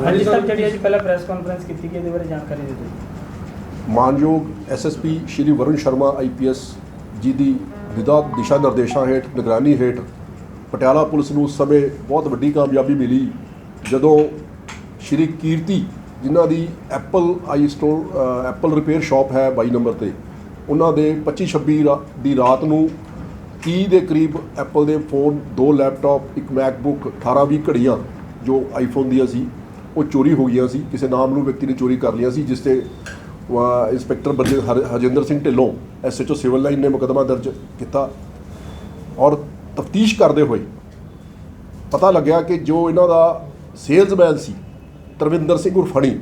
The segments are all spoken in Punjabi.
ਹਾਂਜੀ ਸਰ ਜਿਹੜੀ ਅੱਜ ਪਹਿਲਾਂ ਪ੍ਰੈਸ ਕਾਨਫਰੰਸ ਕੀਤੀ ਗਈ ਇਹਦੇ ਬਾਰੇ ਜਾਣਕਾਰੀ ਦੇ ਦਿਓ। ਮਾਨਯੋਗ ਐਸਐਸਪੀ ਸ਼੍ਰੀ ਵਰੁਣ ਸ਼ਰਮਾ ਆਈਪੀਐਸ ਜੀ ਦੀ ਵਿਦਾ ਦਿਸ਼ਾ ਨਿਰਦੇਸ਼ਾਂ ਹੇਠ ਨਿਗਰਾਨੀ ਹੇਠ ਪਟਿਆਲਾ ਪੁਲਿਸ ਨੂੰ ਉਸ ਸਮੇਂ ਬਹੁਤ ਵੱਡੀ ਕਾਮਯਾਬੀ ਮਿਲੀ ਜਦੋਂ ਸ਼੍ਰੀ ਕੀਰਤੀ ਜਿਨ੍ਹਾਂ ਦੀ Apple i store Apple repair shop ਹੈ 22 ਨੰਬਰ ਤੇ ਉਹਨਾਂ ਦੇ 25 26 ਰਾ- ਦੀ ਰਾਤ ਨੂੰ 30 ਦੇ ਕਰੀਬ ਐਪਲ ਦੇ ਫੋਨ ਦੋ ਲੈਪਟਾਪ ਇੱਕ ਮੈਕਬੁੱਕ 18 20 ਘੜੀਆਂ ਜੋ ਆਈਫੋਨ ਦੀਆਂ ਸੀ ਉਹ ਚੋਰੀ ਹੋ ਗਈਆਂ ਸੀ, ਕਿਸੇ ਨਾਮ ਨੂੰ ਵਿਅਕਤੀ ਨੇ ਚੋਰੀ ਕਰ ਲਿਆ ਸੀ, ਜਿਸ ਤੇ ਵਾ- ਇੰਸਪੈਕਟਰ ਬਲਜਿੰਦਰ ਹਰ- Harjinder Singh Dhillon SHO civil line ਨੇ ਮੁਕੱਦਮਾ ਦਰਜ ਕੀਤਾ ਔਰ ਤਫਤੀਸ਼ ਕਰਦੇ ਹੋਏ ਪਤਾ ਲੱਗਿਆ ਕਿ ਜੋ ਇਹਨਾਂ ਦਾ ਸੇਲਜ਼ਮੈਨ ਸੀ, ਤਰਵਿੰਦਰ ਸਿੰਘ ਉਰਫਣੀ,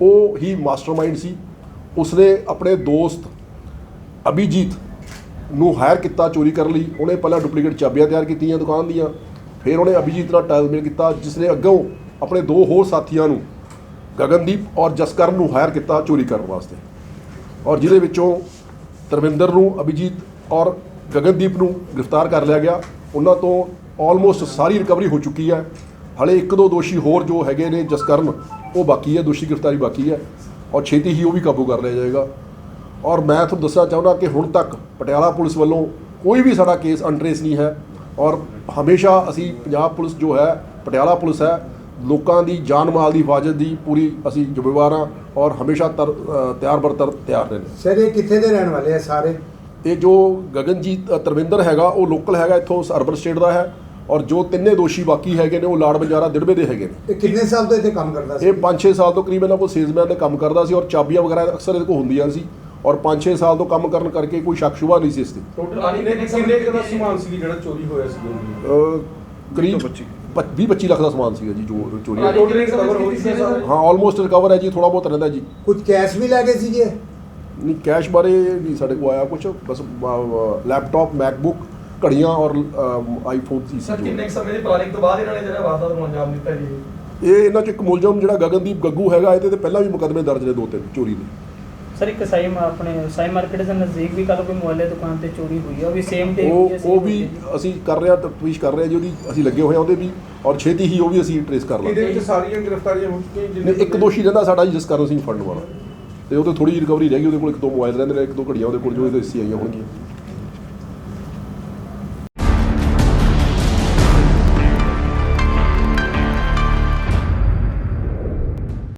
ਉਹ ਹੀ ਮਾਸਟਰਮਾਈਂਡ ਸੀ। ਉਸਨੇ ਆਪਣੇ ਦੋਸਤ ਅਭਿਜੀਤ ਨੂੰ ਹਾਇਰ ਕੀਤਾ ਚੋਰੀ ਕਰਨ ਲਈ। ਉਹਨੇ ਪਹਿਲਾਂ ਡੁਪਲੀਕੇਟ ਚਾਬੀਆਂ ਤਿਆਰ ਕੀਤੀਆਂ ਦੁਕਾਨ ਦੀਆਂ। ਫਿਰ ਉਹਨੇ ਅਭਿਜੀਤ ਨਾਲ ਤਾਲਮੇਲ ਕੀਤਾ ਜਿਸ ਨੇ ਅੱਗੋਂ ਆਪਣੇ ਦੋ ਹੋਰ ਸਾਥੀਆਂ ਨੂੰ ਗਗਨਦੀਪ ਔਰ ਜਸਕਰਨ ਨੂੰ ਹਾਇਰ ਕੀਤਾ ਚੋਰੀ ਕਰਨ ਵਾਸਤੇ। ਔਰ ਜਿਹਦੇ ਵਿੱਚੋਂ ਧਰਮਿੰਦਰ ਨੂੰ, ਅਭਿਜੀਤ ਔਰ ਗਗਨਦੀਪ ਨੂੰ ਗ੍ਰਿਫਤਾਰ ਕਰ ਲਿਆ ਗਿਆ। ਉਹਨਾਂ ਤੋਂ ਆਲਮੋਸਟ ਸਾਰੀ ਰਿਕਵਰੀ ਹੋ ਚੁੱਕੀ ਹੈ। ਹਲੇ ਇੱਕ ਦੋ ਦੋਸ਼ੀ ਹੋਰ ਜੋ ਹੈਗੇ ਨੇ ਜਸਕਰਨ, ਉਹ ਬਾਕੀ ਹੈ, ਦੋਸ਼ੀ ਗ੍ਰਿਫਤਾਰੀ ਬਾਕੀ ਹੈ ਔਰ ਛੇਤੀ ਹੀ ਉਹ ਵੀ ਕਾਬੂ ਕਰ ਲਿਆ ਜਾਏਗਾ। ਔਰ ਮੈਂ ਤੁਹਾਨੂੰ ਦੱਸਣਾ ਚਾਹੁੰਦਾ ਕਿ ਹੁਣ ਤੱਕ ਪਟਿਆਲਾ ਪੁਲਿਸ ਵੱਲੋਂ ਕੋਈ ਵੀ ਸਾਡਾ ਕੇਸ ਅਨਟ੍ਰੇਸ ਨਹੀਂ ਹੈ। ਔਰ ਹਮੇਸ਼ਾ ਅਸੀਂ ਪੰਜਾਬ ਪੁਲਿਸ ਜੋ ਹੈ, ਪਟਿਆਲਾ ਪੁਲਿਸ ਹੈ ਲੋਕਾਂ ਦੀ ਜਾਨ ਮਾਲ ਦੀ ਹਿਫਾਜ਼ਤ ਦੀ ਪੂਰੀ ਅਸੀਂ ਜ਼ਿੰਮੇਵਾਰ ਹਾਂ ਔਰ ਹਮੇਸ਼ਾ ਤਰ ਅ, ਤਿਆਰ ਬਰਤਰ ਤਿਆਰ ਰਹਿੰਦੇ ਸਰ ਇਹ ਕਿੱਥੇ ਦੇ ਰਹਿਣ ਵਾਲੇ ਆ ਸਾਰੇ? ਇਹ ਜੋ ਗਗਨਜੀਤ ਅ, ਧਰਮਿੰਦਰ ਹੈਗਾ ਉਹ ਲੋਕਲ ਹੈਗਾ ਇੱਥੋਂ ਅਰਬਨ ਸਟੇਟ ਦਾ ਹੈ ਔਰ ਜੋ ਤਿੰਨੇ ਦੋਸ਼ੀ ਬਾਕੀ ਹੈਗੇ ਨੇ ਉਹ ਲਾੜ ਬੰਜਾਰਾ ਦਿੜਬੇ ਦੇ ਹੈਗੇ ਨੇ। ਇਹ ਕਿੰਨੇ ਸਾਲ ਤੋਂ ਇੱਥੇ ਕੰਮ ਕਰਦਾ ਸੀ? ਇਹ 5-6 ਸਾਲ ਤੋਂ ਕਰੀਬ ਇਹਨਾਂ ਕੋਲ ਸੇਲਜ਼ਮੈਨ ਦੇ ਕੰਮ ਕਰਦਾ ਸੀ ਔਰ ਚਾਬੀਆਂ ਵਗੈਰਾ ਅਕਸਰ ਇਹਦੇ ਕੋਲ ਹੁੰਦੀਆਂ ਸੀ ਔਰ 5-6 ਸਾਲ ਤੋਂ ਕੰਮ ਕਰਨ ਕਰਕੇ ਕੋਈ ਸ਼ੱਕ ਸ਼ੁਬਾ ਨਹੀਂ ਸੀ ਇਸ ਤੇ। ਟੋਟਲ ਕਿੰਨੇ ਕਿੰਨੇ ਕੁ ਦਾ ਸਮਾਨ ਸੀ ਜਿਹੜਾ ਚੋਰੀ ਹੋਇਆ ਸੀ? ਅ, ਕਰੀਬ 20-25 ਲੱਖ ਦਾ ਸਮਾਨ ਸੀਗਾ ਜੀ ਜੋ ਚੋਰੀ ਹੋਇਆ। ਟੋਟਲ ਰਿਕਵਰ ਹੋਈ ਸੀ ਸਰ ਹਾਂ ਆਲਮੋਸਟ ਰਿਕਵਰ ਹੈ ਜੀ ਥੋੜਾ ਬਹੁਤ ਰਹਿੰਦਾ ਜੀ। ਕੁਝ ਕੈਸ਼ ਵੀ ਲੈ ਗਏ ਸੀਗੇ? ਨਹੀਂ ਕੈਸ਼ ਬਾਰੇ ਨਹੀਂ ਸਾਡੇ ਕੋਲ ਆਇਆ ਕੁਝ ਬਸ ਲੈਪਟਾਪ ਮੈਕਬੁੱਕ ਘੜੀਆਂ ਔਰ ਆਈਫੋਨ ਸੀ ਸਰ। ਕਿੰਨੇ ਕੁ ਸਮੇਂ ਦੀ ਪਲਾਨਿੰਗ ਤੋਂ ਬਾਅਦ ਇਹਨਾਂ ਨੇ ਜਿਹੜਾ ਵਾਰਦਾਤ ਨੂੰ ਅੰਜਾਮ ਦਿੱਤਾ ਜੀ? ਇਹ ਇਹਨਾਂ ਚ ਇੱਕ ਮੁਲਜ਼ਮ ਜਿਹੜਾ ਗਗਨਦੀਪ ਗੱਗੂ ਹੈਗਾ ਇਹਦੇ ਤੇ ਪਹਿਲਾਂ ਵੀ ਮੁਕੱਦਮੇ ਦਰਜ ਨੇ ਦੋ ਤਿੰਨ ਚੋਰੀ ਦੇ। ਸਰ ਇੱਕ ਸਾਈ ਮਾ- ਆਪਣੇ ਸਾਈ ਮਾਰਕੀਟ ਦੇ ਨਜ਼ਦੀਕ ਵੀ ਕੱਲ ਕੋਈ ਮੋਬਾਈਲ ਦੁਕਾਨ ਤੇ ਚੋਰੀ ਹੋਈ ਹੈ ਉਹ ਵੀ ਸੇਮ ਡੇ ਉਹ ਉਹ ਵੀ ਅਸੀਂ ਕਰ ਰਹੇ ਤਫਤੀਸ਼ ਕਰ ਰਹੇ ਜੀ ਉਹਦੀ ਅਸੀਂ ਲੱਗੇ ਹੋਏ ਉਹਦੇ ਵੀ ਔਰ ਛੇਤੀ ਹੀ ਉਹ ਵੀ ਅਸੀਂ ਟ੍ਰੇਸ ਕਰ ਇਹਦੇ ਲਾਂਗੇ ਵਿੱਚ ਸਾਰੀਆਂ ਗ੍ਰਿਫਤਾਰੀਆਂ ਹੋ ਚੁੱਕੀਆਂ ਨਹੀਂ, ਇੱਕ ਦੋਸ਼ੀ ਰਹਿੰਦਾ ਸਾਡਾ ਜੀ ਜਸਕਰਨ ਸਿੰਘ ਫੜਨ ਵਾਲਾ। ਤੇ ਉਹ ਤੇ ਥੋੜੀ ਜਿਹੀ ਰਿਕਵਰੀ ਰਹਿ ਗਈ ਉਹਦੇ ਕੋਲ ਇੱਕ ਦੋ ਮੋਬਾਈਲ ਰਹਿੰਦੇ ਨੇ ਇੱਕ ਦੋ ਘੜੀਆਂ ਉਹਦੇ ਕੋਲ ਜੋ ਇਹਦੇ ਹਿੱਸੇ ਆਈਆਂ ਹੋਣਗੀਆਂ।